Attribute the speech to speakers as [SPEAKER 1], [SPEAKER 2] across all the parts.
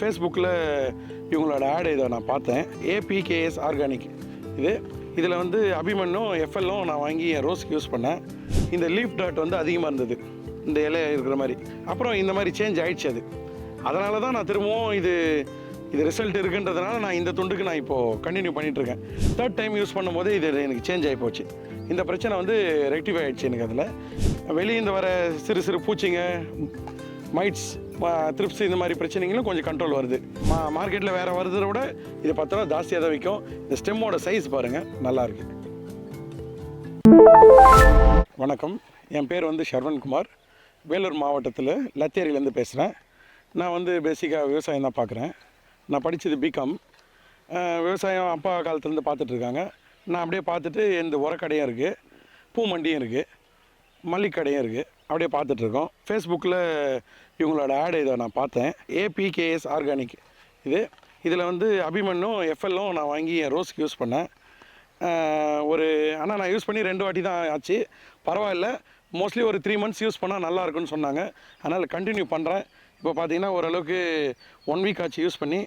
[SPEAKER 1] ஃபேஸ்புக்கில் இவங்களோட ஆடு இதை நான் பார்த்தேன். ஏபிகேஎஸ் ஆர்கானிக் இது இதில் வந்து அபிமன்னும் எஃப்எல்லும் நான் வாங்கி என் ரோஸ்க்கு யூஸ் பண்ணேன். இந்த லீஃப் டாட் வந்து அதிகமாக இருந்தது. இந்த இலை இருக்கிற மாதிரி. அப்புறம் இந்த மாதிரி சேஞ்ச் ஆயிடுச்சு அது. அதனால தான் நான் திரும்பவும் இது இது ரிசல்ட் இருக்குன்றதுனால நான் இந்த துண்டுக்கு நான் இப்போது கண்டினியூ பண்ணிகிட்ருக்கேன் தேர்ட் டைம் யூஸ் பண்ணும்போது இது எனக்கு சேஞ்ச் ஆகி போச்சு. இந்த பிரச்சனை வந்து ரெக்டிஃபை ஆகிடுச்சு எனக்கு அதில். வெளியே வர சிறு சிறு பூச்சிங்க மைட்ஸ் த்ரிப்ஸ் இந்த மாதிரி பிரச்சனைகளும் கொஞ்சம் கண்ட்ரோல் வருது. மா மார்க்கெட்டில் வேறு வருதை விட இது பத்து ரூபா ஜாஸ்தியாக தான் விற்கும். இந்த ஸ்டெம்மோட சைஸ் பாருங்கள் நல்லாயிருக்கு வணக்கம். என் பேர் வந்து சரவண்குமார். வேலூர் மாவட்டத்தில் லத்தேரியிலேருந்து பேசுகிறேன் நான் வந்து பேசிக்காக விவசாயம் தான் பார்க்குறேன். நான் படித்தது பிகாம் விவசாயம் அப்பா காலத்துலேருந்து பார்த்துட்ருக்காங்க. நான் அப்படியே பார்த்துட்டு இந்த உரக்கடையும் இருக்குது பூ மண்டியும் இருக்குது மல்லிக்கடையும் இருக்குது அப்படியே பார்த்துட்ருக்கோம். ஃபேஸ்புக்கில் இவங்களோட ஆடு இதை நான் பார்த்தேன். ஏபிகேஎஸ் ஆர்கானிக் இது. இதில் வந்து அபிமன்னும் எஃப்எல்லும் நான் வாங்கி என் ரோஸுக்கு யூஸ் பண்ணேன். ஒரு ஆனால் நான் யூஸ் பண்ணி ரெண்டு வாட்டி தான் ஆச்சு. பரவாயில்ல. மோஸ்ட்லி ஒரு த்ரீ மந்த்ஸ் யூஸ் பண்ணால் நல்லாயிருக்குன்னு சொன்னாங்க. அதனால் கண்டினியூ பண்ணுறேன் இப்போ பார்த்தீங்கன்னா ஓரளவுக்கு ஒன் வீக் ஆச்சு யூஸ் பண்ணி.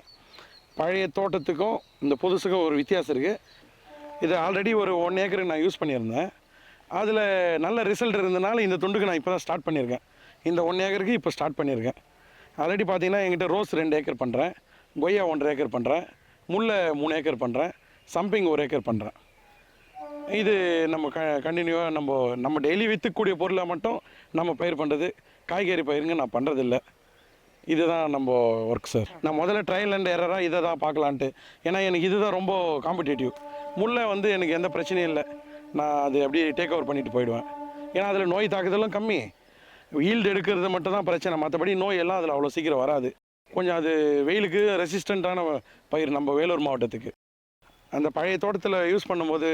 [SPEAKER 1] பழைய தோட்டத்துக்கும் இந்த புதுசுக்கும் ஒரு வித்தியாசம் இருக்குது இது ஆல்ரெடி ஒரு ஒன் ஏக்கருக்கு நான் யூஸ் பண்ணியிருந்தேன். அதில் நல்ல ரிசல்ட் இருந்தனால இந்த துண்டுக்கு நான் இப்போ தான் ஸ்டார்ட் பண்ணியிருக்கேன். இந்த ஒன் ஏக்கருக்கு இப்போ ஸ்டார்ட் பண்ணியிருக்கேன். ஆல்ரெடி பார்த்தீங்கன்னா எங்கிட்ட ரோஸ் ரெண்டு ஏக்கர் பண்ணுறேன் கொய்யா ஒன்றரை ஏக்கர் பண்ணுறேன் முல்லை மூணு ஏக்கர் பண்ணுறேன் சம்பிங் ஒரு ஏக்கர் பண்ணுறேன் இது நம்ம க கண்டினியூவாக நம்ம நம்ம டெய்லி விற்றுக்கூடிய பொருளை மட்டும் நம்ம பயிர் பண்ணுறது காய்கறி பயிருங்க நான் பண்ணுறதில்ல இதுதான் நம்ம ஒர்க் சார் நான் முதல்ல ட்ரையல் அண்ட் எரராக இதை தான் பார்க்கலான்ட்டு. ஏன்னா எனக்கு இதுதான் ரொம்ப காம்படிட்டிவ் முல்லை வந்து எனக்கு எந்த பிரச்சனையும் இல்லை. நான் அது அப்படியே டேக் ஓவர் பண்ணிட்டு போயிடுவேன். ஏன்னா அதில் நோய் தாக்குதலும் கம்மி. ஈல்டு எடுக்கிறது மட்டும் தான் பிரச்சனை. மற்றபடி நோய் எல்லாம் அதில் அவ்வளோ சீக்கிரம் வராது. கொஞ்சம் அது வெயிலுக்கு ரெசிஸ்டண்ட்டான பயிர் நம்ம வேலூர் மாவட்டத்துக்கு. அந்த பழைய தோட்டத்தில் யூஸ் பண்ணும்போது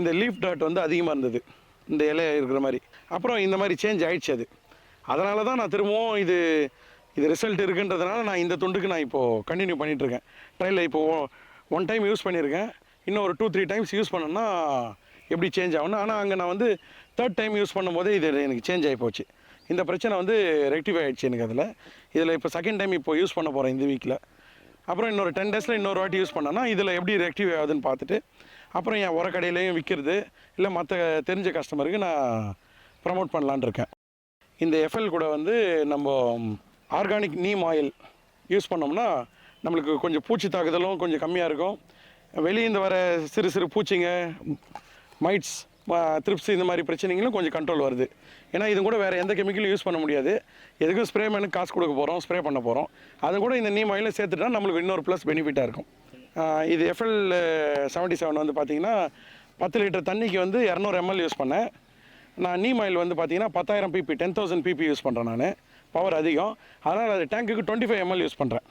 [SPEAKER 1] இந்த லீஃப் டாட் வந்து அதிகமாக இருந்தது. இந்த இலை இருக்கிற மாதிரி. அப்புறம் இந்த மாதிரி சேஞ்ச் ஆயிடுச்சு அது. அதனால தான் நான் திரும்பவும் இது இது ரிசல்ட் இருக்குன்றதுனால நான் இந்த துண்டுக்கு நான் இப்போது கண்டினியூ பண்ணிகிட்ருக்கேன் ட்ரையலில் இப்போது ஒன் டைம் யூஸ் பண்ணியிருக்கேன். இன்னும் ஒரு டூ த்ரீ டைம்ஸ் யூஸ் பண்ணேன்னா எப்படி சேஞ்ச் ஆகும்னு ஆனால் அங்கே நான் வந்து தேர்ட் டைம் யூஸ் பண்ணும்போது இது எனக்கு சேஞ்ச் ஆகி போச்சு. இந்த பிரச்சனை வந்து ரெக்டிஃபை ஆகிடுச்சு எனக்கு அதில். இதில் இப்போ செகண்ட் டைம் இப்போ யூஸ் பண்ண போகிறேன் இந்த வீக்கில் அப்புறம் இன்னொரு டென் டேஸில் இன்னொரு வாட்டி யூஸ் பண்ணேன்னா இதில் எப்படி ரெக்டிஃபை ஆகுதுன்னு பார்த்துட்டு அப்புறம் என் உரக்கடையிலையும் விற்கிறது இல்லை மற்ற தெரிஞ்ச கஸ்டமருக்கு நான் ப்ரமோட் பண்ணலான்னு இருக்கேன். இந்த எஃப்எல் கூட வந்து நம்ம ஆர்கானிக் நீம் ஆயில் யூஸ் பண்ணோம்னா நம்மளுக்கு கொஞ்சம் பூச்சி தாக்குதலும் கொஞ்சம் கம்மியாக இருக்கும். வெளியேந்து வர சிறு சிறு பூச்சிங்க மைட்ஸ் த்ரிப்ஸ் இந்த மாதிரி பிரச்சனைகளும் கொஞ்சம் கண்ட்ரோல் வருது. ஏன்னா இது கூட வேறு எந்த கெமிக்கலும் யூஸ் பண்ண முடியாது. எதுக்கும் ஸ்ப்ரே மேனுக்கு காசு கொடுக்க போகிறோம் ஸ்ப்ரே பண்ண போகிறோம் அது கூட இந்த நீம் ஆயிலில் சேர்த்துட்டா நம்மளுக்கு இன்னொரு ப்ளஸ் பெனிஃபிட்டாக இருக்கும். இது எஃப்எல் செவன்ட்டி செவன் வந்து பார்த்தீங்கன்னா பத்து லிட்டர் தண்ணிக்கு வந்து இரநூறு எம்எல் யூஸ் பண்ணேன். நான் நீம் ஆயில் வந்து பார்த்தீங்கன்னா பத்தாயிரம் PP ten thousand PP use பண்ணுறேன் நான். பவர் அதிகம். அதனால் அது டேங்க்குக்கு டுவெண்ட்டி ஃபைவ் எம்எல் யூஸ் பண்ணுறேன்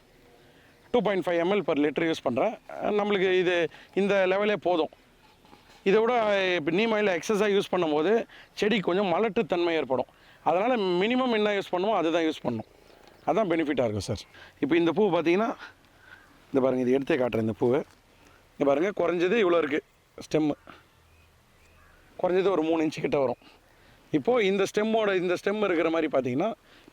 [SPEAKER 1] two point five ml per litre use பண்ணுறேன் நம்மளுக்கு இது இந்த லெவலே போதும். இதை விட இப்போ நீம் ஆயில் எக்ஸஸாக யூஸ் பண்ணும்போது செடி கொஞ்சம் மலட்டுத்தன்மை ஏற்படும். அதனால் மினிமம் என்ன யூஸ் பண்ணுமோ அதுதான் யூஸ் பண்ணும். அதுதான் பெனிஃபிட்டாக இருக்கும் சார் இப்போ இந்த பூ பார்த்தீங்கன்னா இந்த பாருங்கள் இது எடுத்தே காட்டுறேன் இந்த பூவை. இங்கே பாருங்கள் குறைஞ்சது இவ்வளோ இருக்குது ஸ்டெம்மு குறைஞ்சது ஒரு மூணு இன்ச்சு கிட்ட வரும். இப்போது இந்த ஸ்டெம்மோட இந்த ஸ்டெம் இருக்கிற மாதிரி பார்த்தீங்கன்னா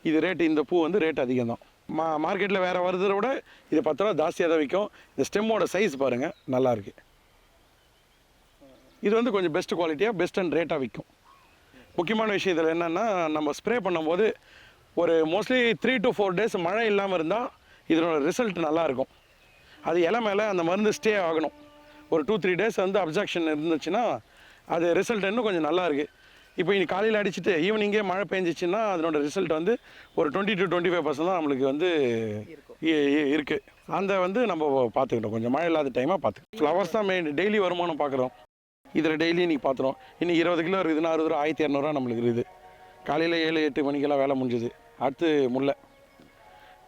[SPEAKER 1] இது ரேட்டு இந்த பூ வந்து ரேட் அதிகம் தான். மா மார்க்கெட்டில் வேறு வருதை விட இது பத்து ரூபா ஜாஸ்தியாக தான் விற்கும் இந்த ஸ்டெம்மோட சைஸ் பாருங்கள் நல்லாயிருக்கு இது வந்து கொஞ்சம் பெஸ்ட் குவாலிட்டியாக பெஸ்ட் அண்ட் ரேட்டாக விற்கும் முக்கியமான விஷயம் இதில் என்னென்னா நம்ம ஸ்ப்ரே பண்ணும்போது ஒரு mostly three to four days மழை இல்லாமல் இருந்தால் இதனோட ரிசல்ட் நல்லாயிருக்கும் அது இலை மேலே அந்த மருந்து ஸ்டே ஆகணும். ஒரு டூ த்ரீ டேஸ் வந்து அப்சாக்ஷன் இருந்துச்சுன்னா அது ரிசல்ட் இன்னும் கொஞ்சம் நல்லா இருக்குது இப்போ இன்னைக்கு காலையில் அடிச்சுட்டு ஈவினிங்கே மழை பெஞ்சிச்சுன்னா அதனோட ரிசல்ட் வந்து ஒரு twenty to twenty five percent தான் நம்மளுக்கு வந்து இருக்குது அந்த வந்து நம்ம பார்த்துக்கிட்டோம் கொஞ்சம் மழை இல்லாத டைமாக பார்த்து ஃப்ளவர்ஸ் தான் மெயின் டெய்லி வருமானம் பார்க்குறோம். இதில் டெய்லி இன்றைக்கி பார்த்துரும் இன்னைக்கு இருபது கிலோ இருக்குதுன்னா அறுபது ரூபா ஆயிரத்தி இரநூறுவா நம்மளுக்கு இருக்குது. காலையில் ஏழு எட்டு மணிக்கெல்லாம் வேலை முடிஞ்சுது. அடுத்து முல்லை.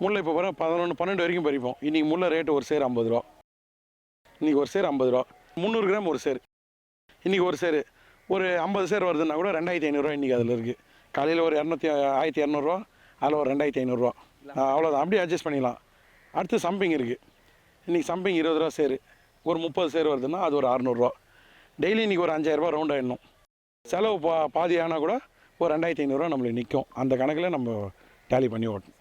[SPEAKER 1] முல்லை இப்போ பாருங்க பதினொன்று பன்னெண்டு வரைக்கும் பறிப்போம். இன்றைக்கி முல்லை ரேட்டு ஒரு சேர் ஐம்பது ரூபா. இன்றைக்கி ஒரு சேர் ஐம்பது ரூபா. முந்நூறு கிராம் ஒரு சேர். இன்றைக்கி ஒரு சேர். ஒரு ஐம்பது சேர் வருதுன்னா கூட ரெண்டாயிரத்தி ஐநூறுரூவா இன்றைக்கி அதில் இருக்குது காலையில் ஒரு இரநூத்தி ஆயிரத்தி இரநூறுவா அதில் ஒரு ரெண்டாயிரத்தி ஐநூறுரூவா அவ்வளோதான் அப்படியே அட்ஜஸ்ட் பண்ணிடலாம். அடுத்து சம்பிங் இருக்குது இன்றைக்கி சம்பிங் இருபது ரூபா சேரு. ஒரு முப்பது சேர் வருதுன்னா அது ஒரு அறநூறுவா டெய்லி இன்றைக்கி ஒரு அஞ்சாயிரரூபா ரவுண்ட் ஆகிடணும் செலவு பா பாதி ஆனால் கூட ஒரு ரெண்டாயிரத்தி ஐநூறுரூவா நம்மளுக்கு நிற்கும் அந்த கணக்கில் நம்ம டேலி பண்ணி ஓட்டணும்.